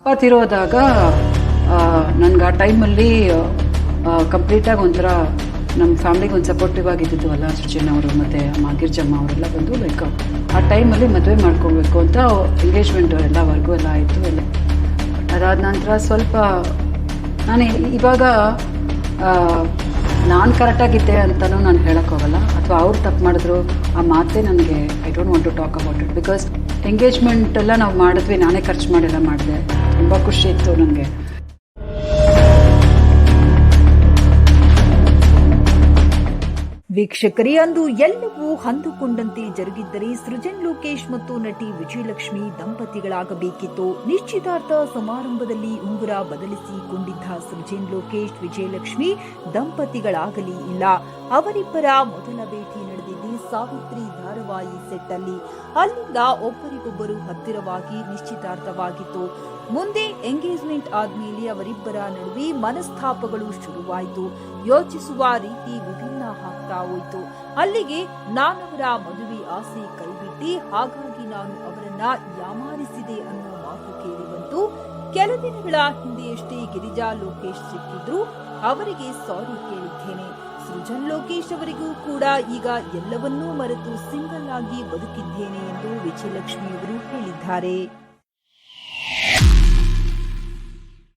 ಅಪ್ಪತ್ತಿರೋದಾಗ ನನ್ಗೆ ಆ ಟೈಮಲ್ಲಿ ಕಂಪ್ಲೀಟಾಗಿ ಒಂಥರ ನಮ್ಮ ಫ್ಯಾಮಿಲಿಗೆ ಒಂದು ಸಪೋರ್ಟಿವ್ ಆಗಿದ್ದು ಅಲ್ಲ ಸೃಜನ್ ಅವರು ಮತ್ತು ಮಾಗಿರ್ಜಮ್ಮ ಅವರೆಲ್ಲ ಬಂದು ಲೈಕ್ ಆ ಟೈಮಲ್ಲಿ ಮದುವೆ ಮಾಡ್ಕೋಬೇಕು ಅಂತ ಎಂಗೇಜ್ಮೆಂಟ್ ಎಲ್ಲ ವರ್ಗು ಎಲ್ಲ ಆಯಿತು ಎಲ್ಲ ಅದಾದ ನಂತರ ಸ್ವಲ್ಪ, ನಾನು ಇವಾಗ ನಾನು ಕರೆಕ್ಟಾಗಿದ್ದೆ ಅಂತಲೂ ನಾನು ಹೇಳೋಕ್ಕೋಗಲ್ಲ ಅಥವಾ ಅವ್ರು ತಪ್ಪು ಮಾಡಿದ್ರು, ಆ ಮಾತೇ ನನಗೆ I don't want to talk about it because engagement ಎಲ್ಲ ನಾವು ಮಾಡಿದ್ವಿ, ನಾನೇ ಖರ್ಚು ಮಾಡಿಲ್ಲ, ಮಾಡಿದೆ. ತುಂಬ ಖುಷಿ ಇತ್ತು ನನಗೆ. ವೀಕ್ಷಕರೇ, ಅಂದು ಎಲ್ಲವೂ ಹಂದುಕೊಂಡಂತೆ ಜರುಗಿದ್ದರೆ ಸೃಜನ್ ಲೋಕೇಶ್ ಮತ್ತು ನಟಿ ವಿಜಯಲಕ್ಷ್ಮಿ ದಂಪತಿಗಳಾಗಬೇಕಿತ್ತು. ನಿಶ್ಚಿತಾರ್ಥ ಸಮಾರಂಭದಲ್ಲಿ ಉಂಗುರ ಬದಲಿಸಿಕೊಂಡಿದ್ದ ಸೃಜನ್ ಲೋಕೇಶ್, ವಿಜಯಲಕ್ಷ್ಮಿ ದಂಪತಿಗಳಾಗಲಿ ಇಲ್ಲ. ಅವರಿಬ್ಬರ ಮೊದಲ ಭೇಟಿ ನಡೆದಿದ್ದು ಸಾವಿತ್ರಿ ಧಾರವಾಹಿ ಸೆಟ್ ಅಲ್ಲಿ ಅಲ್ಲಿಂದ ಒಬ್ಬರಿಗೊಬ್ಬರು ಹತ್ತಿರವಾಗಿ ನಿಶ್ಚಿತಾರ್ಥವಾಗಿತ್ತು. ಮುಂದೆ ಎಂಗೇಜ್ಮೆಂಟ್ ಆದ್ಮೇಲೆ ಅವರಿಬ್ಬರ ನಡುವೆ ಮನಸ್ತಾಪಗಳು ಶುರುವಾಯಿತು. ಯೋಚಿಸುವ ರೀತಿ ವಿಭಿನ್ನ ಹೋಯ್ತು ಅಲ್ಲಿಗೆ ನಾನವರ ಮದುವೆ ಆಸೆ ಕೈಬಿಟ್ಟಿ ಹಾಗಾಗಿ ನಾನು ಅವರನ್ನ ಯಾಮಾರಿಸಿದೆ ಅನ್ನೋ ಮಾತು ಕೇಳಿ ಬಂತು. ಕೆಲ ದಿನಗಳ ಹಿಂದೆಯಷ್ಟೇ ಗಿರಿಜಾ ಲೋಕೇಶ್ ಸಿಕ್ಕಿದ್ರು. ಅವರಿಗೆ ಸಾರಿ ಕೇಳಿದ್ದೇನೆ. ಸೃಜನ್ ಲೋಕೇಶ್ ಅವರಿಗೂ ಕೂಡ ಈಗ ಎಲ್ಲವನ್ನೂ ಮರೆತು ಸಿಂಗಲ್ ಆಗಿ ಬದುಕಿದ್ದೇನೆ ಎಂದು ವಿಜಯಲಕ್ಷ್ಮಿಯವರು ಹೇಳಿದ್ದಾರೆ.